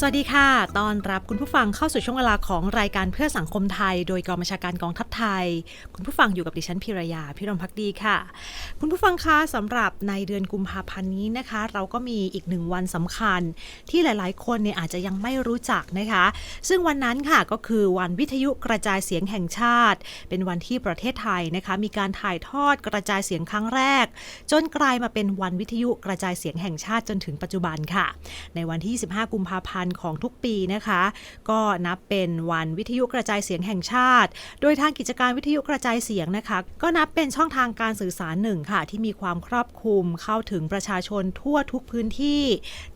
สวัสดีค่ะ ตอนรับคุณผู้ฟังเข้าสู่ช่วงเวลาของรายการเพื่อสังคมไทย โดยกองบัญชาการกองทัพไทย คุณผู้ฟังอยู่กับดิฉันพิรยาพิรมพักดีค่ะ คุณผู้ฟังคะสำหรับในเดือนกุมภาพันธ์นี้นะคะ เราก็มีอีกหนึ่งวันสำคัญ ที่หลาย ๆ คนเนี่ยอาจจะยังไม่รู้จักนะคะ ซึ่งวันนั้นค่ะก็คือวันวิทยุกระจายเสียงแห่งชาติ เป็นวันที่ประเทศไทยนะคะ มีการถ่ายทอดกระจายเสียงครั้งแรก จนกลายมาเป็นวันวิทยุกระจายเสียงแห่งชาติจนถึงปัจจุบันค่ะ ในวันที่ 25 กุมภาพันธ์ของทุกปีนะคะ ก็นับเป็นวันวิทยุกระจายเสียงแห่งชาติ โดยทางกิจการวิทยุกระจายเสียงนะคะ ก็นับเป็นช่องทางการสื่อสารหนึ่งค่ะ ที่มีความครอบคลุมเข้าถึงประชาชนทั่วทุกพื้นที่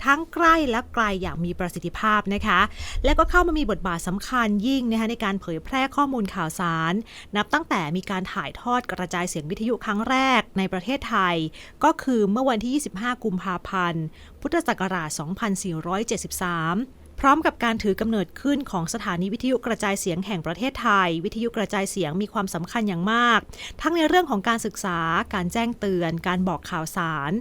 ทั้งใกล้และไกลอย่างมีประสิทธิภาพนะคะ และก็เข้ามามีบทบาทสำคัญยิ่งนะคะในการเผยแพร่ข้อมูลข่าวสาร นับตั้งแต่มีการถ่ายทอดกระจายเสียงวิทยุครั้งแรกในประเทศไทย ก็คือเมื่อวันที่ 25 กุมภาพันธ์ พุทธศักราช 2473 พร้อมกับการถือกำเนิดขึ้นของสถานีวิทยุกระจายเสียงแห่งประเทศไทย วิทยุกระจายเสียงมีความสำคัญอย่างมาก ทั้งในเรื่องของการศึกษา การแจ้งเตือน การบอกข่าวสาร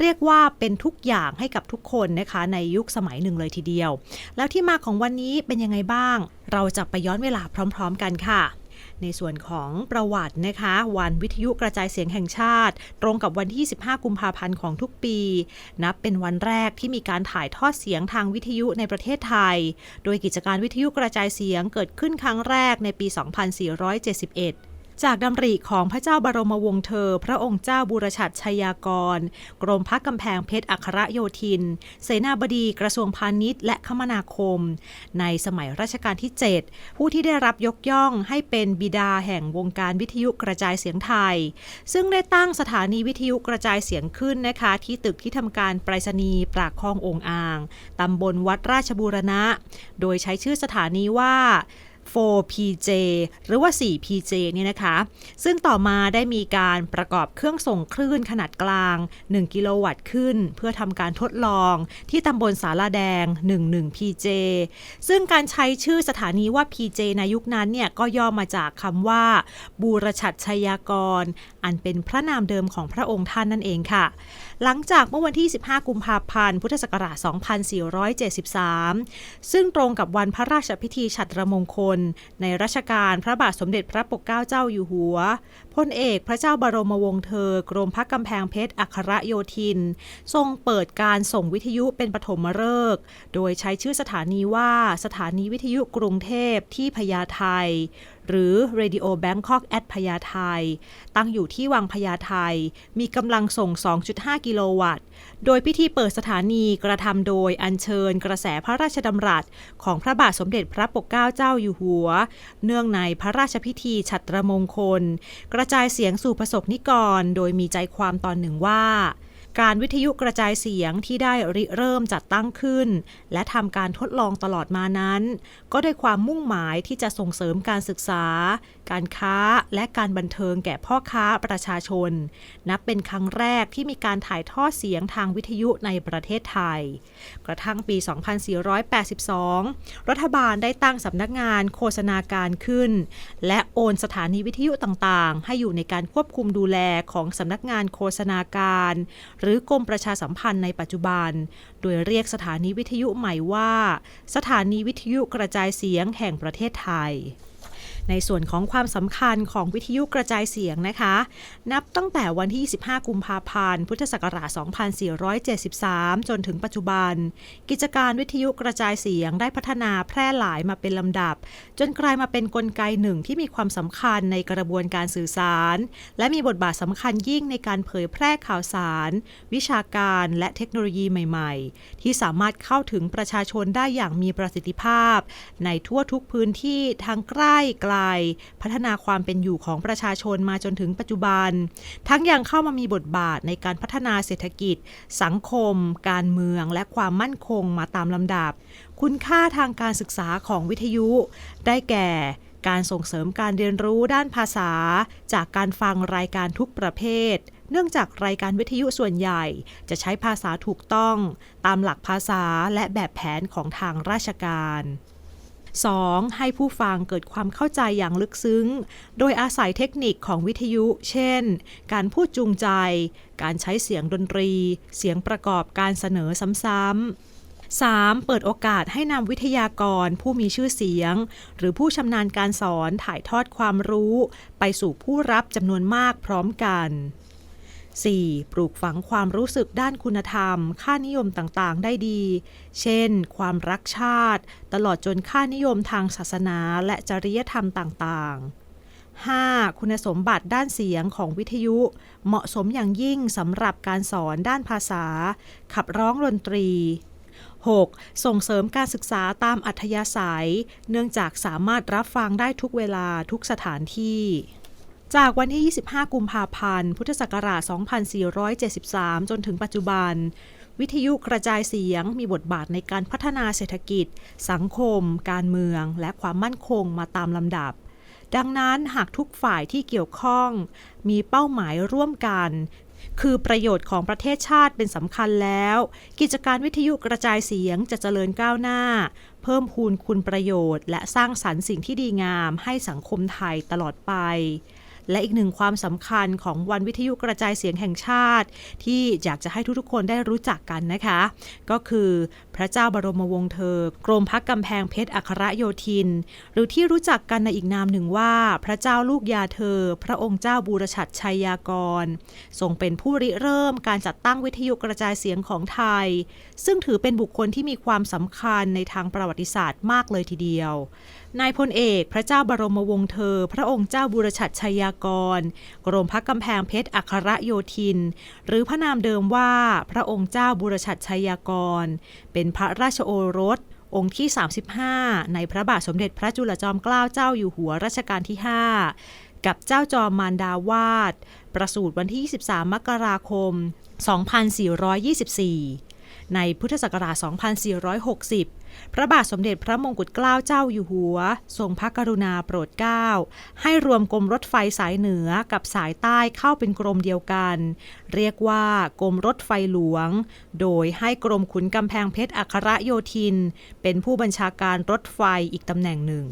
เรียกว่าเป็นทุกอย่างให้กับทุกคนนะคะในยุคสมัยหนึ่งเลยทีเดียว แล้วที่มาของวันนี้เป็นยังไงบ้าง เราจะไปย้อนเวลาพร้อม ๆ กันค่ะ ในส่วนของประวัตินะคะ วันวิทยุกระจายเสียงแห่งชาติ ตรงกับวันที่ 15 กุมภาพันธ์ของทุกปี นับเป็นวันแรกที่มีการถ่ายทอดเสียงทางวิทยุในประเทศไทย โดยกิจการวิทยุกระจายเสียงเกิดขึ้นครั้งแรกในปี 2471 จากดำริของพระเจ้าบรมวงศ์เธอ พระองค์เจ้าบุรชัดชัยากร กรมพักกำแพงเพชรอัครโยธิน เสนาบดีกระทรวงพาณิชย์และคมนาคม ในสมัยรัชกาลที่ 7 ผู้ที่ได้รับยกย่องให้เป็นบิดาแห่งวงการวิทยุกระจายเสียงไทย ซึ่งได้ตั้งสถานีวิทยุกระจายเสียงขึ้นนะคะ ที่ตึกที่ทำการไปรษณีย์ปรากคลององอ่างตำบลวัดราชบูรณะ โดยใช้ชื่อสถานีว่า 4PJ หรือว่า 4PJ เนี่ยนะคะ ซึ่งต่อมาได้มีการประกอบเครื่องส่งคลื่นขนาดกลาง 1 กิโลวัตต์ขึ้น เพื่อทำการทดลองที่ตำบลสาลาแดง 11PJ ซึ่งการใช้ชื่อสถานีว่า PJ ในยุคนั้นเนี่ยก็ย่อมาจากคำว่า บูรชัดชัยากร อันเป็นพระนามเดิมของพระองค์ท่านนั่นเองค่ะหลังจากเมื่อวันที่ 15 กุมภาพันธ์ พุทธศักราช 2473 ซึ่งตรงกับวันพระราชพิธีฉัตรมงคล ในรัชกาลพระบาทสมเด็จพระปกเกล้าเจ้าอยู่หัว พลเอกพระเจ้าบรมวงศ์เธอ กรมพักกำแพงเพชรอัครโยธิน ทรงเปิดการส่งวิทยุเป็นปฐมฤกษ์ โดยใช้ชื่อสถานีว่าสถานีวิทยุกรุงเทพที่พญาไท หรือ Radio Bangkok at พญาไทตั้งอยู่ที่วังพญาไทมีกำลังส่ง 2.5 กิโลวัตต์ โดยพิธีเปิดสถานีกระทำโดยอัญเชิญกระแสพระราชดำรัส ของพระบาทสมเด็จพระปกเกล้าเจ้าอยู่หัว เนื่องในพระราชพิธีฉัตรมงคล กระจายเสียงสู่ประสบนิกร โดยมีใจความตอนหนึ่งว่า การวิทยุกระจายเสียงที่ได้ริเริ่มจัดตั้งขึ้น และทำการทดลองตลอดมานั้น ก็ด้วยความมุ่งหมายที่จะส่งเสริมการศึกษา การค้าและการบันเทิงแก่พ่อค้าประชาชน นับเป็นครั้งแรกที่มีการถ่ายทอดเสียงทางวิทยุในประเทศไทย กระทั่งปี 2482 รัฐบาลได้ตั้งสำนักงานโฆษณาการขึ้น และโอนสถานีวิทยุต่างๆ ให้อยู่ในการควบคุมดูแลของสำนักงานโฆษณาการหรือกรมประชาสัมพันธ์ในปัจจุบัน โดยเรียกสถานีวิทยุใหม่ว่า สถานีวิทยุกระจายเสียงแห่งประเทศไทย ในส่วนของความสำคัญของวิทยุกระจายเสียงนะคะ นับตั้งแต่วันที่ 25 กุมภาพันธ์ พุทธศักราช 2473 จนถึงปัจจุบัน กิจการวิทยุกระจายเสียงได้พัฒนาแพร่หลายมาเป็นลำดับ จนกลายมาเป็นนกลไกหนึ่งที่มีความสำคัญในกระบวนการสื่อสาร และมีบทบาทสำคัญยิ่งในการเผยแพร่ข่าวสาร วิชาการและเทคโนโลยีใหม่ ๆ ที่สามารถเข้าถึงประชาชนได้อย่างมีประสิทธิภาพ ในทั่วทุกพื้นที่ทั้งใกล้ไกลพัฒนาความเป็นอยู่ของประชาชนมาจนถึงปัจจุบัน ทั้งยังเข้ามามีบทบาทในการพัฒนาเศรษฐกิจ สังคม การเมือง และความมั่นคงมาตามลำดับ คุณค่าทางการศึกษาของวิทยุ ได้แก่การส่งเสริมการเรียนรู้ด้านภาษา จากการฟังรายการทุกประเภท เนื่องจากรายการวิทยุส่วนใหญ่ จะใช้ภาษาถูกต้อง ตามหลักภาษาและแบบแผนของทางราชการ 2. ให้ผู้ฟังเกิดความเข้าใจอย่างลึกซึ้ง โดยอาศัยเทคนิคของวิทยุ เช่น การพูดจูงใจ การใช้เสียงดนตรี เสียงประกอบการเสนอซ้ำๆ 3. เปิดโอกาสให้นำวิทยากรผู้มีชื่อเสียง หรือผู้ชำนาญการสอนถ่ายทอดความรู้ ไปสู่ผู้รับจำนวนมากพร้อมกัน 4. ปลูกฝังความรู้สึกด้านคุณธรรม ค่านิยมต่างๆ ได้ดี เช่น ความรักชาติ ตลอดจนค่านิยมทางศาสนาและจริยธรรมต่างๆ 5. คุณสมบัติด้านเสียงของวิทยุ เหมาะสมอย่างยิ่งสำหรับการสอนด้านภาษา ขับร้องดนตรี 6. ส่งเสริมการศึกษาตามอัธยาศัย เนื่องจากสามารถรับฟังได้ทุกเวลาทุกสถานที่ จากวันที่ 25 กุมภาพันธ์ พุทธศักราช 2473 จนถึงปัจจุบัน วิทยุกระจายเสียงมีบทบาทในการพัฒนาเศรษฐกิจ สังคม การเมือง และความมั่นคงมาตามลำดับ ดังนั้นหากทุกฝ่ายที่เกี่ยวข้อง มีเป้าหมายร่วมกัน คือประโยชน์ของประเทศชาติเป็นสำคัญแล้ว กิจการวิทยุกระจายเสียงจะเจริญก้าวหน้า เพิ่มพูนคุณประโยชน์ และสร้างสรรค์สิ่งที่ดีงามให้สังคมไทยตลอดไป และอีกหนึ่งความสำคัญของวันวิทยุกระจายเสียงแห่งชาติ ที่อยากจะให้ทุกๆ คนได้รู้จักกันนะคะ ก็คือพระเจ้าบรมวงศ์เธอกรมพักกำแพงเพชรอัครโยธิน หรือที่รู้จักกันในอีกนามหนึ่งว่า พระเจ้าลูกยาเธอ พระองค์เจ้าบูรชัดชัยยากร ทรงเป็นผู้ริเริ่มการจัดตั้งวิทยุกระจายเสียงของไทย ซึ่งถือเป็นบุคคลที่มีความสำคัญในทางประวัติศาสตร์มากเลยทีเดียว นายพลเอกพระเจ้าบรมวงศ์เธอ พระองค์เจ้าบุรชัดชัยากร กรมพักกำแพงเพชรอัครโยธิน หรือพระนามเดิมว่าพระองค์เจ้าบุรชัดชัยยากร เป็นพระราชโอรสองค์ที่ 35 ในพระบาทสมเด็จพระจุลจอมเกล้าเจ้าอยู่หัวรัชกาลที่ 5 กับเจ้าจอมมารดาวาด ประสูติวันที่ 23 มกราคม 2424 ในพุทธศักราช 2460 พระบาทสมเด็จพระมงกุฎเกล้าเจ้าอยู่หัว ทรงพระกรุณาโปรดเกล้า ให้รวมกรมรถไฟสายเหนือกับสายใต้เข้าเป็นกรมเดียวกัน เรียกว่ากรมรถไฟหลวง โดยให้กรมขุนกำแพงเพชรอัครโยธิน เป็นผู้บัญชาการรถไฟอีกตำแหน่งหนึ่ง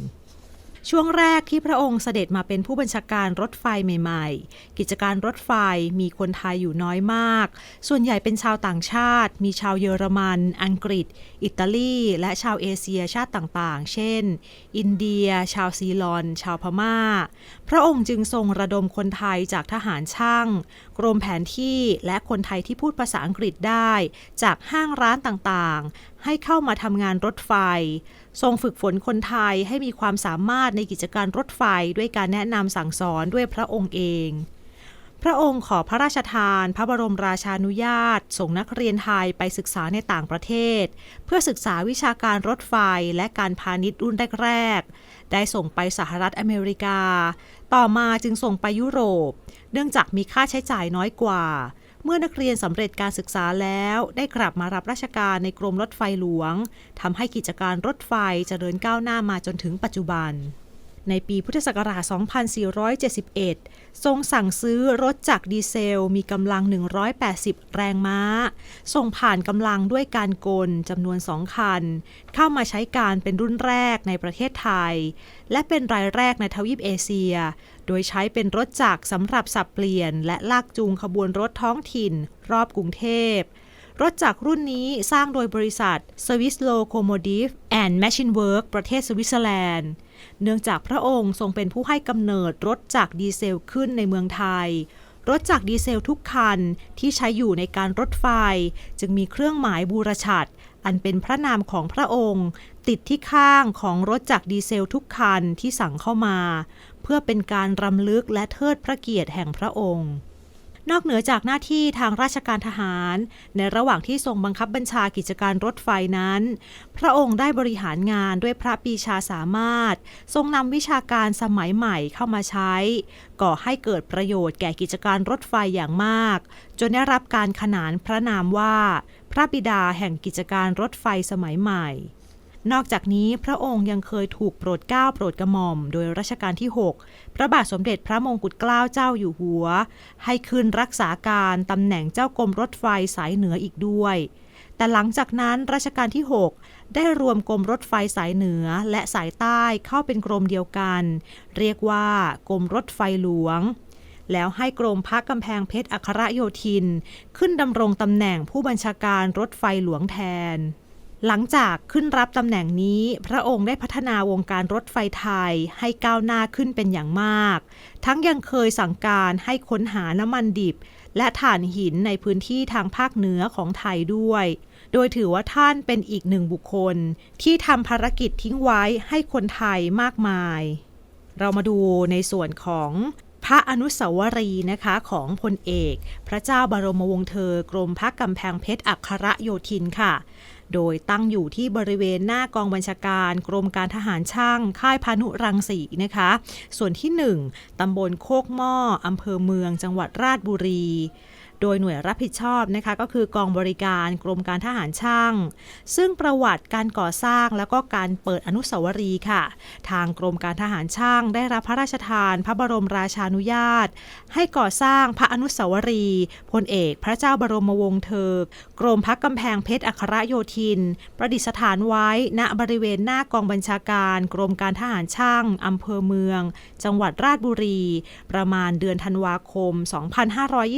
ช่วงแรกที่พระองค์เสด็จมาเป็นผู้บัญชาการรถไฟใหม่ๆ กิจการรถไฟมีคนไทยอยู่น้อยมาก ส่วนใหญ่เป็นชาวต่างชาติ มีชาวเยอรมัน อังกฤษ อิตาลี และชาวเอเชียชาติต่างๆ เช่น อินเดีย ชาวซีลอน ชาวพม่า พระองค์จึงทรงระดมคนไทยจากทหารช่าง กรมแผนที่และคนไทยที่พูดภาษาอังกฤษได้ จากห้างร้านต่างๆ ให้เข้ามาทำงานรถไฟ ทรงฝึกฝนคนไทยให้มีความสามารถในกิจการรถไฟด้วยการแนะนำสั่งสอนด้วยพระองค์เอง พระองค์ขอพระราชทาน พระบรมราชานุญาต ส่งนักเรียนไทยไปศึกษาในต่างประเทศ เพื่อศึกษาวิชาการรถไฟและการพาณิชย์รุ่นแรกๆ ได้ส่งไปสหรัฐอเมริกา ต่อมาจึงส่งไปยุโรป เนื่องจากมีค่าใช้จ่ายน้อยกว่า เมื่อนักเรียนสำเร็จการศึกษาแล้วได้กลับมารับราชการในกรมรถไฟหลวงทำให้กิจการรถไฟเจริญก้าวหน้ามาจนถึงปัจจุบัน ในปีพุทธศักราช 2471 ทรงสั่งซื้อรถจักรดีเซล มีกำลัง 180 แรงม้า ส่งผ่านกำลังด้วยการกลจำนวนสองคัน เข้ามาใช้การเป็นรุ่นแรกในประเทศไทย และเป็นรายแรกในทวีปเอเชีย โดยใช้เป็นรถจักรสำหรับสับเปลี่ยน และลากจูงขบวนรถท้องถิ่น รอบกรุงเทพรถจักรรุ่นนี้สร้างโดยบริษัท Swiss Locomotive and Machine Work ประเทศสวิตเซอร์แลนด์ เนื่องจากพระองค์ทรงเป็นผู้ให้กำเนิดรถจักรดีเซลขึ้นในเมืองไทย รถจักรดีเซลทุกคันที่ใช้อยู่ในการรถไฟ จึงมีเครื่องหมายบูรชัด อันเป็นพระนามของพระองค์ ติดที่ข้างของรถจักรดีเซลทุกคันที่สั่งเข้ามา เพื่อเป็นการรำลึกและเทิดพระเกียรติแห่งพระองค์ นอกเหนือจากหน้าที่ทางราชการทหาร ในระหว่างที่ทรงบังคับบัญชากิจการรถไฟนั้น พระองค์ได้บริหารงานด้วยพระปีชาสามารถ ทรงนำวิชาการสมัยใหม่เข้ามาใช้ ก่อให้เกิดประโยชน์แก่กิจการรถไฟอย่างมาก จนได้รับการขนานพระนามว่า พระบิดาแห่งกิจการรถไฟสมัยใหม่นอกจากนี้พระองค์ยังเคยถูกโปรดเกล้าโปรดกระหม่อม โดยรัชกาลที่6 พระบาทสมเด็จพระมงกุฎเกล้าเจ้าอยู่หัว ให้คืนรักษาการตำแหน่งเจ้ากรมรถไฟสายเหนืออีกด้วย แต่หลังจากนั้นรัชกาลที่ 6 ได้รวมกรมรถไฟสายเหนือและสายใต้เข้าเป็นกรมเดียวกัน เรียกว่ากรมรถไฟหลวงแล้วให้กรมพักกำแพงเพชรอัครโยธิน ขึ้นดำรงตำแหน่งผู้บัญชาการรถไฟหลวงแทน หลังจากขึ้นรับตำแหน่งนี้ พระองค์ได้พัฒนาวงการรถไฟไทยให้ก้าวหน้าขึ้นเป็นอย่างมาก ทั้งยังเคยสั่งการให้ค้นหาน้ำมันดิบ และถ่านหินในพื้นที่ทางภาคเหนือของไทยด้วย โดยถือว่าท่านเป็นอีกหนึ่งบุคคล ที่ทำภารกิจทิ้งไว้ให้คนไทยมากมาย เรามาดูในส่วนของพระอนุสาวรีย์นะคะของพลเอก พระเจ้าบรมวงศ์เธอกรมพระกำแพงเพชรอัครโยธินค่ะ โดยตั้งอยู่ที่บริเวณหน้ากองบัญชาการ กรมการทหารช่าง ค่ายพานุรังสีนะคะ ส่วนที่ 1ตำบลโคกหม้ออำเภอเมืองจังหวัดราชบุรี โดยหน่วยรับผิดชอบนะคะก็คือกองบริการกรมการทหารช่าง ซึ่งประวัติการก่อสร้างแล้วก็การเปิดอนุสาวรีย์ค่ะ ทางกรมการทหารช่างได้รับพระราชทานพระบรมราชานุญาต ให้ก่อสร้างพระอนุสาวรีย์พลเอกพระเจ้าบรมวงศ์เธอกรมพักกำแพงเพชรอัครโยธิน ประดิษฐานไว้ณบริเวณหน้ากองบัญชาการ กรมการทหารช่างอำเภอเมือง จังหวัดราชบุรี ประมาณเดือนธันวาคม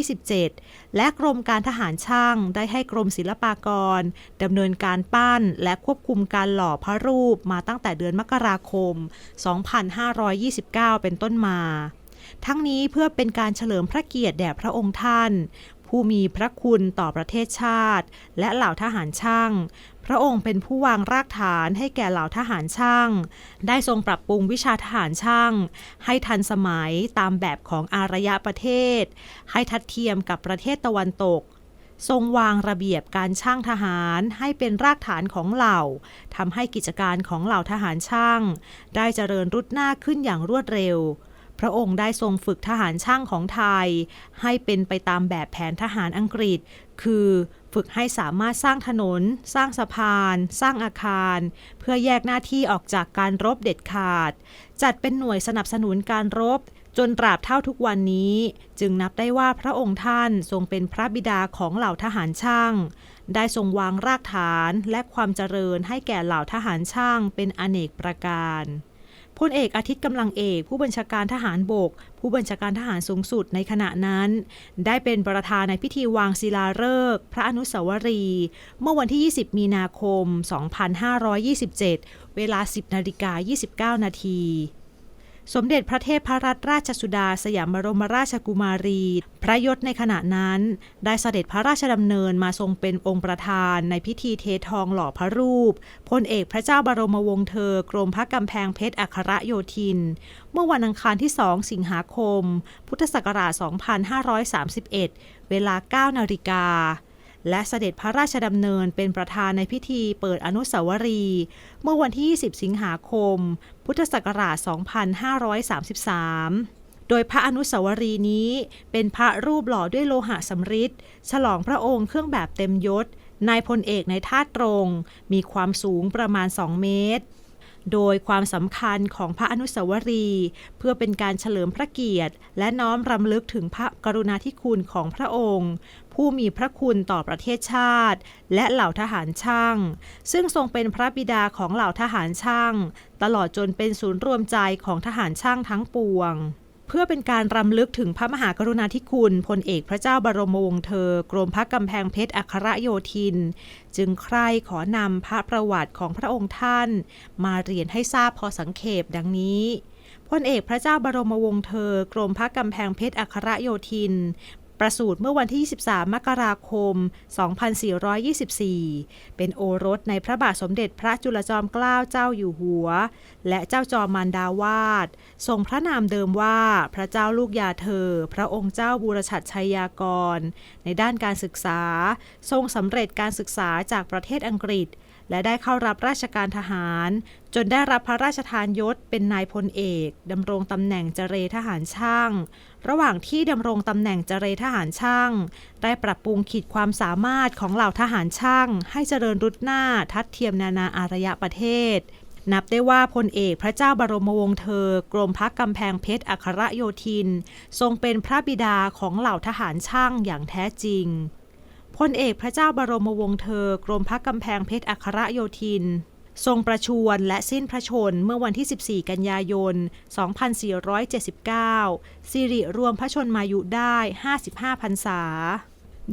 2527และกรมการทหารช่างได้ให้กรมศิลปากรดำเนินการปั้นและควบคุมการหล่อพระรูปมาตั้งแต่เดือนมกราคม 2529 เป็นต้นมา ทั้งนี้เพื่อเป็นการเฉลิมพระเกียรติแด่พระองค์ท่านผู้มีพระคุณต่อประเทศชาติ และเหล่าทหารช่าง พระองค์เป็นผู้วางรากฐานให้แก่เหล่าทหารช่าง ได้ทรงปรับปรุงวิชาทหารช่าง ให้ทันสมัยตามแบบของอารยประเทศ ให้ทัดเทียมกับประเทศตะวันตก ทรงวางระเบียบการช่างทหารให้เป็นรากฐานของเหล่าทำให้กิจการของเหล่าทหารช่าง ได้เจริญรุดหน้าขึ้นอย่างรวดเร็วพระองค์ได้ทรงฝึกทหารช่างของไทย ให้เป็นไปตามแบบแผนทหารอังกฤษ คือ ฝึกให้สามารถสร้างถนน สร้างสะพาน สร้างอาคาร เพื่อแยกหน้าที่ออกจากการรบเด็ดขาด จัดเป็นหน่วยสนับสนุนการรบ จนตราบเท่าทุกวันนี้ จึงนับได้ว่าพระองค์ท่านทรงเป็นพระบิดาของเหล่าทหารช่าง ได้ทรงวางรากฐานและความเจริญให้แก่เหล่าทหารช่างเป็นอเนกประการ พลเอกอาทิตย์กำลังเอกผู้บัญชาการทหารบก ผู้บัญชาการทหารสูงสุดในขณะนั้น ได้เป็นประธานในพิธีวางศิลาฤกษ์พระอนุสาวรีย์เมื่อวันที่ 20 มีนาคม 2527 เวลา 10นาฬิกา29 นาที สมเด็จพระเทพพรัตนราชสุดา สยามบรมราชกุมารี พระยศในขณะนั้น ได้เสด็จพระราชดำเนินมาทรงเป็นองค์ประธานในพิธีเททองหล่อพระรูปพลเอกพระเจ้าบรมวงศ์เธอ กรมพระกำแพงเพชรอัครโยธิน เมื่อวันอังคารที่ 2 สิงหาคม พุทธศักราช 2531 เวลา 9 นาฬิกา และเสด็จพระราชดำเนินเป็นประธานในพิธีเปิดอนุสาวรีย์เมื่อวันที่ 20 สิงหาคม พุทธศักราช 2533โดยพระอนุสาวรีย์นี้เป็นพระรูปหล่อด้วยโลหะสำริดฉลองพระองค์เครื่องแบบเต็มยศ นายพลเอกในท่าตรง มีความสูงประมาณ 2 เมตร โดยความสำคัญของพระอนุสาวรีย์เพื่อเป็นการเฉลิมพระเกียรติ และน้อมรำลึกถึงพระกรุณาธิคุณของพระองค์ ผู้มีพระคุณต่อประเทศชาติ และเหล่าทหารช่าง ซึ่งทรงเป็นพระบิดาของเหล่าทหารช่าง ตลอดจนเป็นศูนย์รวมใจของทหารช่างทั้งปวงเพื่อเป็นการรำลึกถึงพระมหากรุณาธิคุณพลเอกพระเจ้าบรมวงศ์เธอ กรมพระกำแพงเพชรอัครโยธิน จึงใคร่ขอนำพระประวัติของพระองค์ท่าน มาเรียนให้ทราบพอสังเขปดังนี้พลเอกพระเจ้าบรมวงศ์เธอ กรมพระกำแพงเพชรอัครโยธิน ประสูติเมื่อวันที่ 23 มกราคม 2424 เป็นโอรสในพระบาทสมเด็จพระจุลจอมเกล้าเจ้าอยู่หัว และเจ้าจอมมารดาวาดทรงพระนามเดิมว่าพระเจ้าลูกยาเธอ พระองค์เจ้าบูรชัดชัยยากร ในด้านการศึกษา ทรงสำเร็จการศึกษาจากประเทศอังกฤษ และได้เข้ารับราชการทหาร จนได้รับพระราชทานยศเป็นนายพลเอกดำรงตำแหน่งเจรทหารช่าง ระหว่างที่ดำรงตำแหน่งเจรทหารช่าง ได้ปรับปรุงขีดความสามารถของเหล่าทหารช่าง ให้เจริญรุดหน้าทัดเทียมนานาอารยประเทศ นับได้ว่าพลเอกพระเจ้าบรมวงศ์เธอ กรมพักกำแพงเพชรอัครโยธิน ทรงเป็นพระบิดาของเหล่าทหารช่างอย่างแท้จริงพพลเอกพระเจ้าบรมวงศ์เธอ กรมพระกำแพงเพชรอัครโยธิน ทรงประชวรและสิ้นพระชนเมื่อวันที่ 14 กันยายน 2479 สิริรวมพระชนมายุได้ 55พรรษา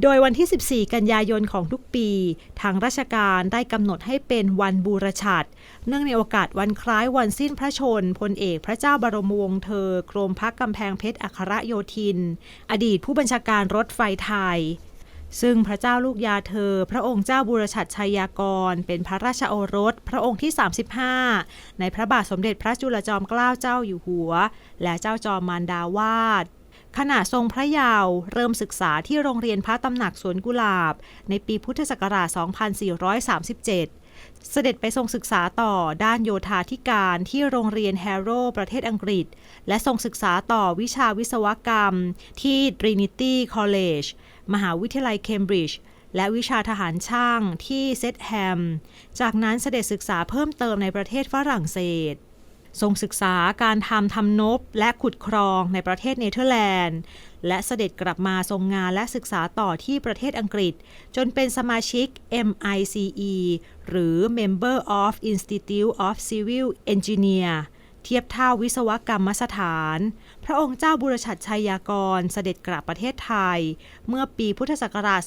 โดยวันที่ 14 กันยายนของทุกปี ทางราชการได้กำหนดให้เป็นวันบูรชัด เนื่องในโอกาสวันคล้ายวันสิ้นพระชนพลเอกพระเจ้าบรมวงศ์เธอ กรมพักกำแพงเพชรอัครโยธิน อดีตผู้บัญชาการรถไฟไทย ซึ่งพระเจ้าลูกยาเธอ พระองค์เจ้าบุรชัดชัยยากร เป็นพระราชโอรส พระองค์ที่ 35 ในพระบาทสมเด็จพระจุลจอมเกล้าเจ้าอยู่หัว และเจ้าจอมมารดาวาดขณะทรงพระเยาว์เริ่มศึกษาที่โรงเรียนพระตำหนักสวนกุหลาบ ในปีพุทธศักราช 2437 เสด็จไปทรงศึกษาต่อด้านโยธาธิการที่โรงเรียนแฮโรประเทศอังกฤษ และทรงศึกษาต่อวิชาวิศวกรรม ที่ Trinity College มหาวิทยาลัยเคมบริดจ์และวิชาทหารช่างที่เซตแฮม จากนั้นเสด็จศึกษาเพิ่มเติมในประเทศฝรั่งเศส ทรงศึกษาการทำทำนบและขุดครองในประเทศเนเธอร์แลนด์ และเสด็จกลับมาทรงงานและศึกษาต่อที่ประเทศอังกฤษ จนเป็นสมาชิก MICE หรือ Member of Institute of Civil Engineer เทียบเท่าวิศวกรรมสถาน พระองค์เจ้าบุรชัดชัยยากรเสด็จกลับประเทศไทย เมื่อปีพุทธศักราช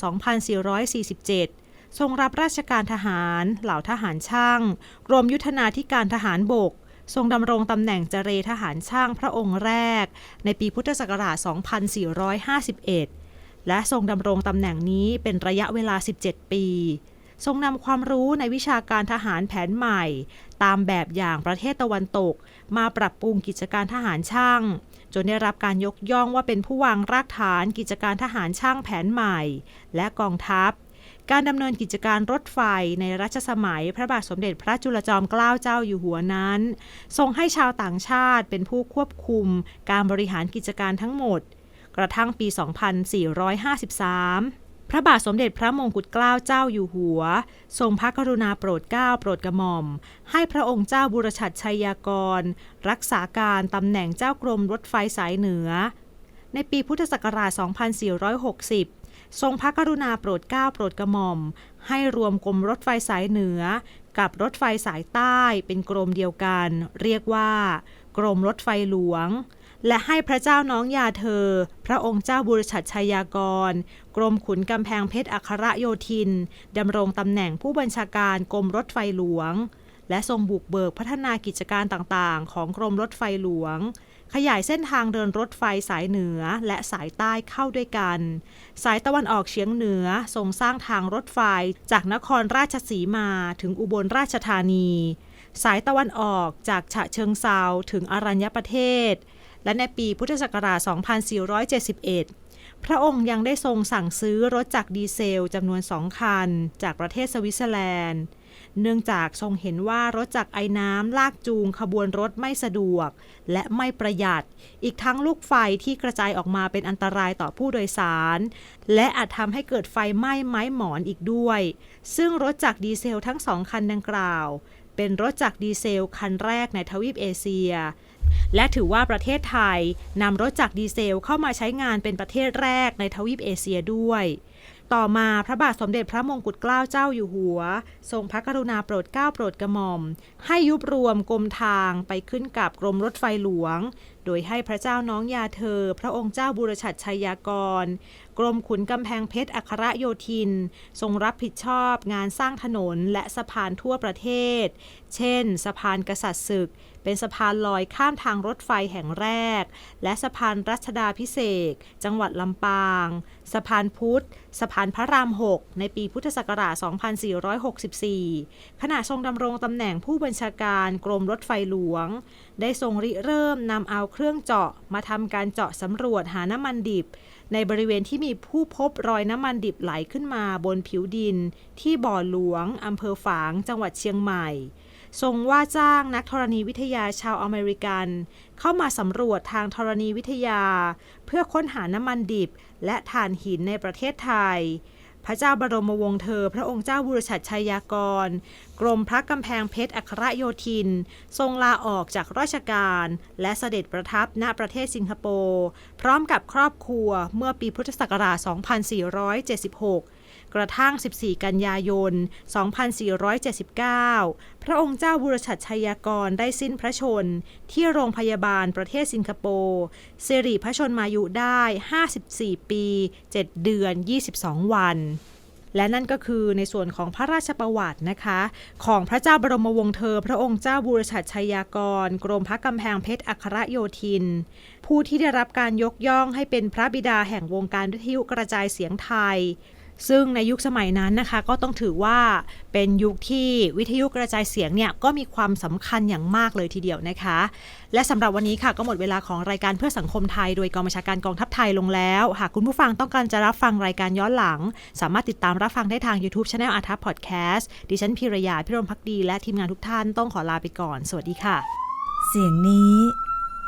2447 ทรงรับราชการทหาร เหล่าทหารช่าง กรมยุทธนาธิการทหารบก ทรงดำรงตำแหน่งเจเรทหารช่างพระองค์แรก ในปีพุทธศักราช 2451 และทรงดำรงตำแหน่งนี้เป็นระยะเวลา 17 ปี ทรงนำความรู้ในวิชาการทหารแผนใหม่ ตามแบบอย่างประเทศตะวันตก มาปรับปรุงกิจการทหารช่าง จนได้รับการยกย่องว่าเป็นผู้วางรากฐานกิจการทหารช่างแผนใหม่ และกองทัพ การดำเนินกิจการรถไฟในรัชสมัยพระบาทสมเด็จพระจุลจอมเกล้าเจ้าอยู่หัวนั้น ทรงให้ชาวต่างชาติเป็นผู้ควบคุมการบริหารกิจการทั้งหมด กระทั่งปี 2453พระบาทสมเด็จพระมงกุฎเกล้าเจ้าอยู่หัว ทรงพระกรุณาโปรดเกล้าโปรดกระหม่อม ให้พระองค์เจ้าบุรชัดชัยยากร รักษาการตำแหน่งเจ้ากรมรถไฟสายเหนือ ในปีพุทธศักราช 2460 ทรงพระกรุณาโปรดเกล้าโปรดกระหม่อม ให้รวมกรมรถไฟสายเหนือ กับรถไฟสายใต้เป็นกรมเดียวกัน เรียกว่า กรมรถไฟหลวง และให้พระเจ้าน้องยาเธอ พระองค์เจ้าบุรชัดชัยยากร กรมขุนกำแพงเพชรอัครโยธินดำรงตำแหน่งผู้บัญชาการกรมรถไฟหลวง และทรงบุกเบิกพัฒนากิจการต่างๆ ของกรมรถไฟหลวง ขยายเส้นทางเดินรถไฟสายเหนือและสายใต้เข้าด้วยกัน สายตะวันออกเฉียงเหนือทรงสร้างทางรถไฟจากนครราชสีมาถึงอุบลราชธานี สายตะวันออกจากฉะเชิงเซาถึงอรัญญประเทศ และในปีพุทธศักราช 2471พระองค์ยังได้ทรงสั่งซื้อรถจักดีเซลจำนวนสองคัน จากประเทศสวิตเซอร์แลนด์ เนื่องจากทรงเห็นว่ารถจักรไอ้น้ำลากจูงขบวนรถไม่สะดวก และไม่ประหยัด อีกทั้งลูกไฟที่กระจายออกมาเป็นอันตรายต่อผู้โดยสาร และอาจทำให้เกิดไฟไหม้ไม้หมอนอีกด้วย ซึ่งรถจักรดีเซลทั้งสองคันดังกล่าว เป็นรถจักรดีเซลคันแรกในทวีปเอเชียและถือว่าประเทศไทยนำรถจักรดีเซลเข้ามาใช้งานเป็นประเทศแรกในทวีปเอเชียด้วย ต่อมาพระบาทสมเด็จพระมงกุฎเกล้าเจ้าอยู่หัว ทรงพระกรุณาโปรดเกล้าโปรดกระหม่อม ให้ยุบรวมกรมทางไปขึ้นกับกรมรถไฟหลวง โดยให้พระเจ้าน้องยาเธอ พระองค์เจ้าบุรชัดชัยยากร กรมขุนกำแพงเพชรอัครโยธิน ทรงรับผิดชอบงานสร้างถนนและสะพานทั่วประเทศ เช่น สะพานกษัตริย์ศึก เป็นสะพานลอยข้ามทางรถไฟแห่งแรก และสะพานรัชดาพิเศษจังหวัดลำปาง สะพานพุทธ สะพานพระราม 6 ในปีพุทธศักราช 2464 ขณะทรงดำรงตำแหน่งผู้บัญชาการกรมรถไฟหลวง ได้ทรงริเริ่มนำเอาเครื่องเจาะมาทำการเจาะสำรวจหาน้ำมันดิบ ในบริเวณที่มีผู้พบรอยน้ำมันดิบไหลขึ้นมาบนผิวดิน ที่บ่อหลวงอำเภอฝาง จังหวัดเชียงใหม่ทรงว่าจ้างนักธรณีวิทยาชาวอเมริกัน เข้ามาสำรวจทางธรณีวิทยา เพื่อค้นหาน้ำมันดิบ และถ่านหินในประเทศไทย พระเจ้าบรมวงศ์เธอ พระองค์เจ้าบุรชัดชัยยากร กรมพระกำแพงเพชรอัครโยธิน ทรงลาออกจากราชการ และเสด็จประทับณประเทศสิงคโปร์ พร้อมกับครอบครัวเมื่อปีพุทธศักราช 2476 กระทั่ง 14 กันยายน 2479 พระองค์เจ้าบุรชัดชัยยกรได้สิ้นพระชน ที่โรงพยาบาลประเทศสิงคโปร์สิริพระชนมายุได้ 54 ปี 7 เดือน 22 วันและนั่นก็คือในส่วนของพระราชประวัตินะคะ ของพระเจ้าบรมวงศ์เธอ พระองค์เจ้าบุรชัดชัยยากร กรมพระกำแพงเพชรอัครโยธิน ผู้ที่ได้รับการยกย่องให้เป็นพระบิดาแห่งวงการวิทยุกระจายเสียงไทย ซึ่งในยุคสมัยนั้นนะคะก็ต้องถือว่าเป็นยุคที่วิทยุกระจายเสียงเนี่ยก็มีความสำคัญอย่างมากเลยทีเดียวนะคะ และสำหรับวันนี้ค่ะก็หมดเวลาของรายการเพื่อสังคมไทย โดยกองบัญชาการกองทัพไทยลงแล้ว หากคุณผู้ฟังต้องการจะรับฟังรายการย้อนหลัง สามารถติดตามรับฟังได้ทาง YouTube Channel อาทัพพอดแคสต์ดิฉันพิรยาพิรมพักดี และทีมงานทุกท่านต้องขอลาไปก่อน สวัสดีค่ะ เสียงนี้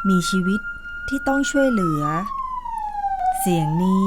มีชีวิตที่ต้องช่วยเหลือ เสียงนี้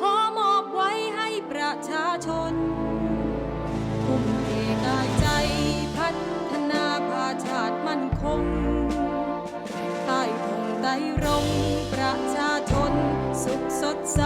ขอมอบไว้ให้ประชาชนทุ่มเทกายใจพัฒนาพาชาติมั่นคง ใต้ธงไต้รงประชาชนสุขสดใส